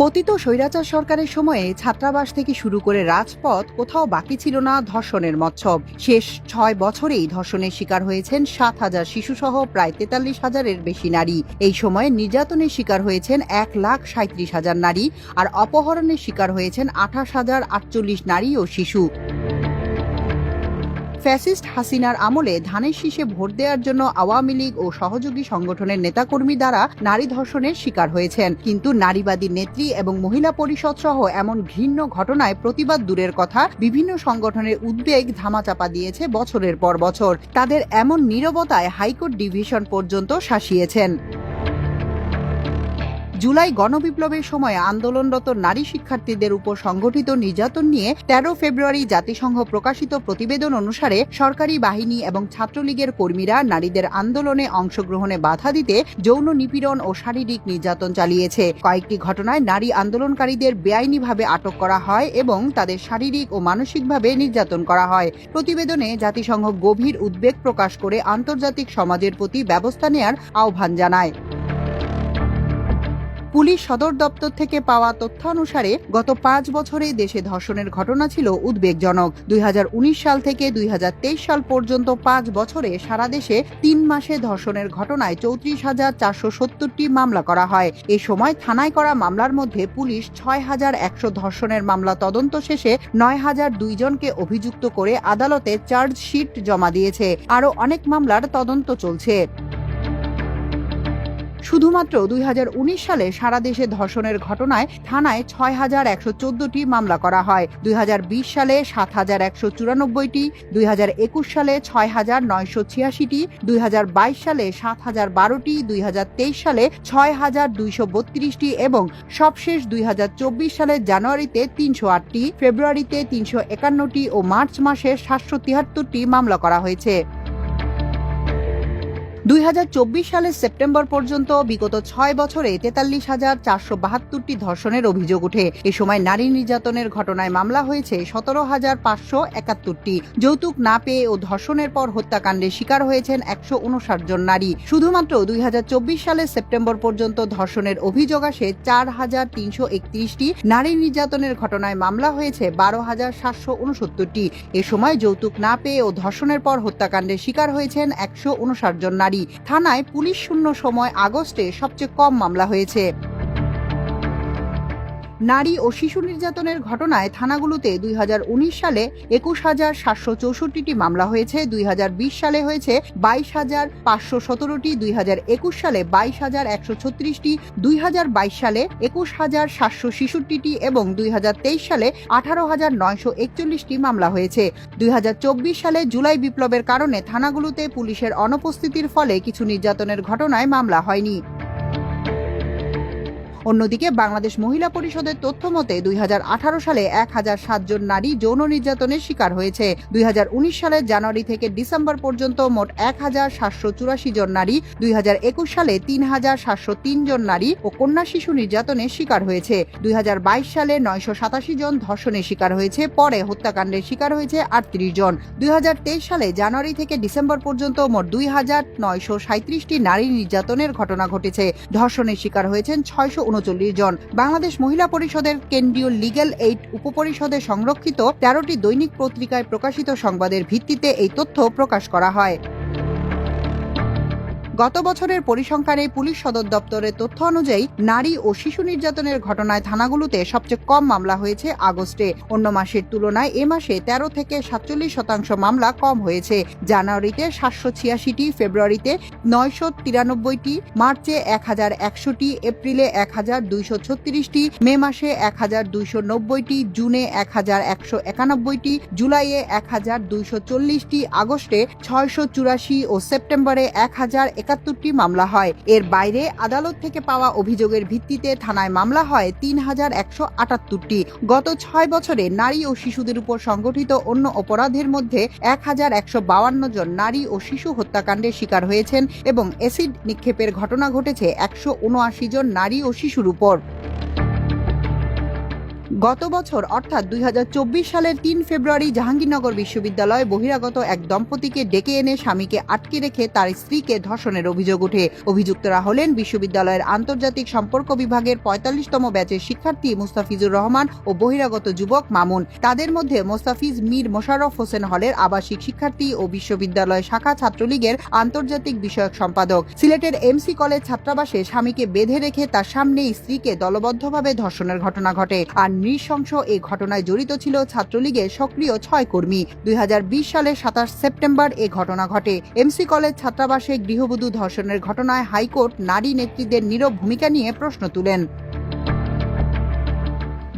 পতিত স্বৈরাচার সরকারের সময়ে ছাত্রাবাস থেকে শুরু করে রাজপথ কোথাও বাকি ছিল না ধর্ষণের মৎসব। শেষ ছয় বছরেই ধর্ষণের শিকার হয়েছেন সাত হাজার শিশুসহ প্রায় তেতাল্লিশ হাজারের বেশি নারী। এই সময়ে নির্যাতনের শিকার হয়েছেন এক লাখ সাঁত্রিশ হাজার নারী আর অপহরণের শিকার হয়েছেন আঠাশ হাজার আটচল্লিশ নারী ও শিশু। ফ্যাসিস্ট হাসিনার আমলে ধানের শীষে ভোট দেওয়ার জন্য আওয়ামী লীগ ও সহযোগী সংগঠনের নেতাকর্মী দ্বারা নারী ধর্ষণের শিকার হয়েছেন। কিন্তু নারীবাদী নেত্রী এবং মহিলা পরিষদ সহ এমন ঘৃণ্য ঘটনায় প্রতিবাদ দূরের কথা বিভিন্ন সংগঠনের উদ্বেগ ধামাচাপা দিয়েছে বছরের পর বছর। তাদের এমন নীরবতায় হাইকোর্ট ডিভিশন পর্যন্ত শাসিয়েছেন। জুলাই গণবিপ্লবের সময় আন্দোলনরত নারী শিক্ষার্থীদের উপর সংগঠিত নির্যাতন নিয়ে তেরো ফেব্রুয়ারি জাতিসংঘ প্রকাশিত প্রতিবেদন অনুসারে সরকারি বাহিনী এবং ছাত্রলীগের কর্মীরা নারীদের আন্দোলনে অংশগ্রহণে বাধা দিতে যৌন নিপীড়ন ও শারীরিক নির্যাতন চালিয়েছে। কয়েকটি ঘটনায় নারী আন্দোলনকারীদের বেআইনিভাবে আটক করা হয় এবং তাদের শারীরিক ও মানসিকভাবে নির্যাতন করা হয়। প্রতিবেদনে জাতিসংঘ গভীর উদ্বেগ প্রকাশ করে আন্তর্জাতিক সমাজের প্রতি ব্যবস্থা নেয়ার আহ্বান জানায়। পুলিশ সদর দপ্তর থেকে পাওয়া তথ্যানুসারে গত পাঁচ বছরে দেশে ধর্ষণের ঘটনা ছিল উদ্বেগজনক। দুই হাজার উনিশ সাল থেকে দুই হাজার তেইশ সাল পর্যন্ত পাঁচ বছরে সারা দেশে তিন মাসে ধর্ষণের ঘটনায় চৌত্রিশ হাজার চারশো সত্তরটি মামলা করা হয়। এ সময় থানায় করা মামলার মধ্যে পুলিশ ছয় হাজার একশো ধর্ষণের মামলা তদন্ত শেষে নয় হাজার দুইজনকে অভিযুক্ত করে আদালতে চার্জশিট জমা দিয়েছে। আরও অনেক মামলার তদন্ত চলছে। শুধুমাত্র দুই হাজার উনিশ সালে সারা দেশে ধর্ষণের ঘটনায় থানায় ছয় হাজার একশো চোদ্দটি মামলা করা হয়। দুই হাজার বিশ সালে সাত হাজার একশো চুরানব্বইটি, দুই হাজার একুশ সালে ছয় হাজার নয়শো ছিয়াশিটি, দুই হাজার বাইশ সালে সাত হাজার বারোটি, দুই হাজার তেইশ সালে ছয় হাজার দুইশো বত্রিশটি এবং সবশেষ দুই সালের জানুয়ারিতে তিনশো আটটি, ফেব্রুয়ারিতে তিনশো একান্নটি ও মার্চ মাসে সাতশো তিয়াত্তরটি মামলা করা হয়েছে। দুই হাজার চব্বিশ সালের সেপ্টেম্বর পর্যন্ত বিগত ছয় বছরে তেতাল্লিশ হাজার চারশো বাহাত্তরটি ধর্ষণের অভিযোগ ওঠে। এ সময় নারী নির্যাতনের ঘটনায় মামলা হয়েছে সতেরো হাজার পাঁচশো একাত্তরটি। যৌতুক না পেয়ে ও ধর্ষণের পর হত্যাকাণ্ডের শিকার হয়েছেন একশো উনষাট জন নারী। শুধুমাত্র দুই হাজার চব্বিশ সালের সেপ্টেম্বর পর্যন্ত ধর্ষণের অভিযোগ আসে চার হাজার তিনশো একত্রিশটি। নারী নির্যাতনের ঘটনায় মামলা হয়েছে বারো হাজার সাতশো উনসত্তরটি। এ সময় যৌতুক না পেয়ে ও ধর্ষণের পর হত্যাকাণ্ডের শিকার হয়েছেন একশো উনষাট জন নারী। থানায় পুলিশ শূন্য সময় আগস্টে সবচেয়ে কম মামলা হয়েছে। নারী ও শিশু নির্যাতনের ঘটনায় থানাগুলোতে দুই হাজার উনিশ সালে একুশ হাজার সাতশো চৌষট্টিটি মামলা হয়েছে, দুই হাজার বিশ সালে হয়েছে বাইশ হাজার পাঁচশো সতেরোটি, দুই সালে বাইশ হাজার একশো ছত্রিশটি, দুই হাজার বাইশ সালে একুশ হাজার সাতশো ছেষট্টিটি এবং দুই হাজার তেইশ সালে আঠারো হাজার নয়শো একচল্লিশটি মামলা হয়েছে। দুই হাজার চব্বিশ সালে জুলাই বিপ্লবের কারণে থানাগুলোতে পুলিশের অনুপস্থিতির ফলে কিছু নির্যাতনের ঘটনায় মামলা হয়নি। অন্যদিকে বাংলাদেশ মহিলা পরিষদের তথ্য মতে, দুই হাজার আঠারো সালে এক হাজার সাতজন নারী যৌন নির্যাতনের শিকার হয়েছে। দুই সালের জানুয়ারি থেকে ডিসেম্বর পর্যন্ত মোট এক হাজার সাতশো চুরাশি জন নারী, দুই হাজার একুশ সালে তিন হাজার সাতশো তিন জন নারী ও কন্যা শিশু নির্যাতনের শিকার হয়েছে। দুই হাজার বাইশ সালে নয়শো সাতাশি জন ধর্ষণের শিকার হয়েছে, পরে হত্যাকাণ্ডের শিকার হয়েছে আটত্রিশ জন। দুই হাজার তেইশ সালে জানুয়ারি থেকে ডিসেম্বর পর্যন্ত মোট দুই হাজার নয়শো সাঁত্রিশটি নারী নির্যাতনের ঘটনা ঘটেছে। ধর্ষণের শিকার হয়েছেন ছয়শো উনচল্লিশ জন। বাংলাদেশ মহিলা পরিষদের কেন্দ্রীয় লিগ্যাল এইড উপপরিষদে সংরক্ষিত তেরোটি দৈনিক পত্রিকায় প্রকাশিত সংবাদের ভিত্তিতে এই তথ্য প্রকাশ করা হয়। গত বছরের পরিসংখ্যানে পুলিশ সদর দপ্তরের তথ্য অনুযায়ী নারী ও শিশু নির্যাতনের ঘটনায় থানাগুলোতে সবচেয়ে কম মামলা হয়েছে আগস্টে। অন্য মাসের তুলনায় এ মাসে তেরো থেকে সাতচল্লিশ শতাংশ মামলা কম হয়েছে। জানুয়ারিতে সাতশো ছিয়াশিটি, ফেব্রুয়ারিতে নয়শো তিরানব্বইটি, মার্চে এক হাজার একশোটি, এপ্রিলে এক হাজার দুইশো ছত্রিশটি, মে মাসে এক হাজার দুইশো নব্বইটি, জুনে এক হাজার একশো একানব্বইটি, জুলাইয়ে এক হাজার দুইশো চল্লিশটি, আগস্টে ছয়শো চুরাশি ও সেপ্টেম্বরে এক হাজার একাত্তরটি মামলা হয়। এর বাইরে আদালত থেকে পাওয়া অভিযোগের ভিত্তিতে থানায় মামলা হয় তিন হাজার একশো আটাত্তরটি। গত ছয় বছরে নারী ও শিশুদের উপর সংগঠিত অন্য অপরাধের মধ্যে এক হাজার একশো বাউান্ন জন নারী ও শিশু হত্যাকাণ্ডের শিকার হয়েছেন এবং অ্যাসিড নিক্ষেপের ঘটনা ঘটেছে একশো উনআশি জন নারী ও শিশুর উপর। গত বছর, অর্থাৎ দুই হাজার চব্বিশ সালের তিন ফেব্রুয়ারি, জাহাঙ্গীরনগর বিশ্ববিদ্যালয়ে বহিরাগত এক দম্পতিকে ডেকে এনে স্বামীকে আটকে রেখে তার স্ত্রীকে ধর্ষণের অভিযোগ ওঠে। অভিযুক্তরা হলেন বিশ্ববিদ্যালয়ের আন্তর্জাতিক সম্পর্ক বিভাগের পঁয়তাল্লিশতম ব্যাচের শিক্ষার্থী মুস্তাফিজুর রহমান ও বহিরাগত যুবক মামুন। তাদের মধ্যে মোস্তাফিজ মীর মোশাররফ হোসেন হলের আবাসিক শিক্ষার্থী ও বিশ্ববিদ্যালয় শাখা ছাত্রলীগের আন্তর্জাতিক বিষয়ক সম্পাদক। সিলেটের এমসি কলেজ ছাত্রাবাসে স্বামীকে বেঁধে রেখে তার সামনে স্ত্রীকে দলবদ্ধভাবে ধর্ষণের ঘটনা ঘটে। আর নৃশংস এই ঘটনায় জড়িত ছিল ছাত্রলীগের সক্রিয় ছয় কর্মী। দুই সালের সাতাশ সেপ্টেম্বর এ ঘটনা ঘটে। এমসি কলেজ ছাত্রাবাসে গৃহবধূ ধর্ষণের ঘটনায় হাইকোর্ট নারী নেত্রীদের নীরব ভূমিকা নিয়ে প্রশ্ন তুলেন।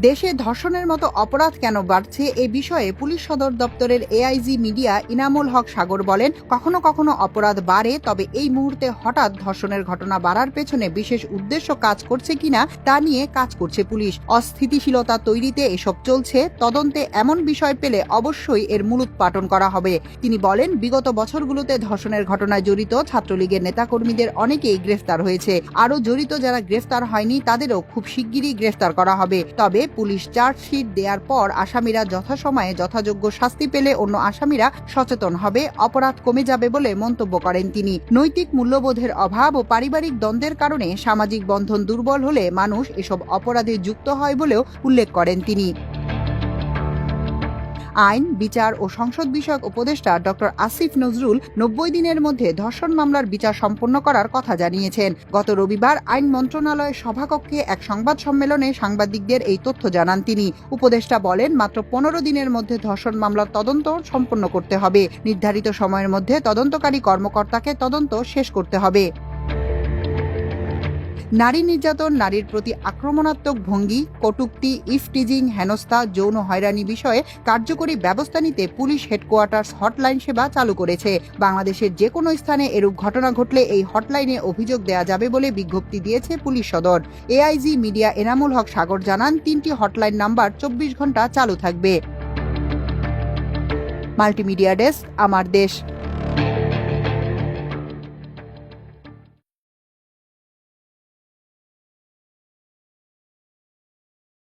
দেশে ধর্ষণের মতো অপরাধ কেন বাড়ছে এ বিষয়ে পুলিশ সদর দপ্তরের এআইজি মিডিয়া ইনামুল হক সাগর বলেন, কখনো কখনো অপরাধ বাড়ে, তবে এই মুহূর্তে হঠাৎ ধর্ষণের ঘটনা বাড়ার পেছনে বিশেষ উদ্দেশ্য কাজ করছে কিনা তা নিয়ে কাজ করছে পুলিশ। অস্থিতিশীলতা তৈরিতে এসব চলছে, তদন্তে এমন বিষয় পেলে অবশ্যই এর মূলোৎপাটন করা হবে। তিনি বলেন, বিগত বছরগুলোতে ধর্ষণের ঘটনায় জড়িত ছাত্রলীগের নেতাকর্মীদের অনেকেই গ্রেফতার হয়েছে। আরও জড়িত যারা গ্রেফতার হয়নি, তাদেরও খুব শিগগিরই গ্রেফতার করা হবে। তবে পুলিশ চার্জশিট দেওয়ার পর আসামিরা যথাসময়ে যথাযোগ্য শাস্তি পেলে অন্য আসামিরা সচেতন হবে, অপরাধ কমে যাবে বলে মন্তব্য করেন তিনি। নৈতিক মূল্যবোধের অভাব ও পারিবারিক দ্বন্দ্বের কারণে সামাজিক বন্ধন দুর্বল হলে মানুষ এসব অপরাধে যুক্ত হয় বলেও উল্লেখ করেন তিনি। আইন, বিচার ও সংসদ বিষয়ক উপদেষ্টা ডক্টর আসিফ নজরুল নব্বই দিনের মধ্যে ধর্ষণ মামলার বিচার সম্পন্ন করার কথা জানিয়েছেন। গত রবিবার আইন মন্ত্রণালয়ের সভাকক্ষে এক সংবাদ সম্মেলনে সাংবাদিকদের এই তথ্য জানান তিনি। উপদেষ্টা বলেন, মাত্র পনেরো দিনের মধ্যে ধর্ষণ মামলার তদন্ত সম্পন্ন করতে হবে। নির্ধারিত সময়ের মধ্যে তদন্তকারী কর্মকর্তাকে তদন্ত শেষ করতে হবে। নারী নির্যাতন, নারীর প্রতি আক্রমণাত্মক ভঙ্গি, কটূক্তি, ইফটিজিং, হেনস্থা, যৌন হয়রানি বিষয়ে কার্যকরী ব্যবস্থা নিতে পুলিশ হেডকোয়ার্টার্স হটলাইন সেবা চালু করেছে। বাংলাদেশের যে কোনো স্থানে এরূপ ঘটনা ঘটলে এই হটলাইনে অভিযোগ দেওয়া যাবে বলে বিজ্ঞপ্তি দিয়েছে পুলিশ সদর। এআইজি মিডিয়া এনামুল হক সাগর জানান, তিনটি হটলাইন নাম্বার চব্বিশ ঘণ্টা চালু থাকবে। মাল্টিমিডিয়া ডেস্ক, আমার দেশ।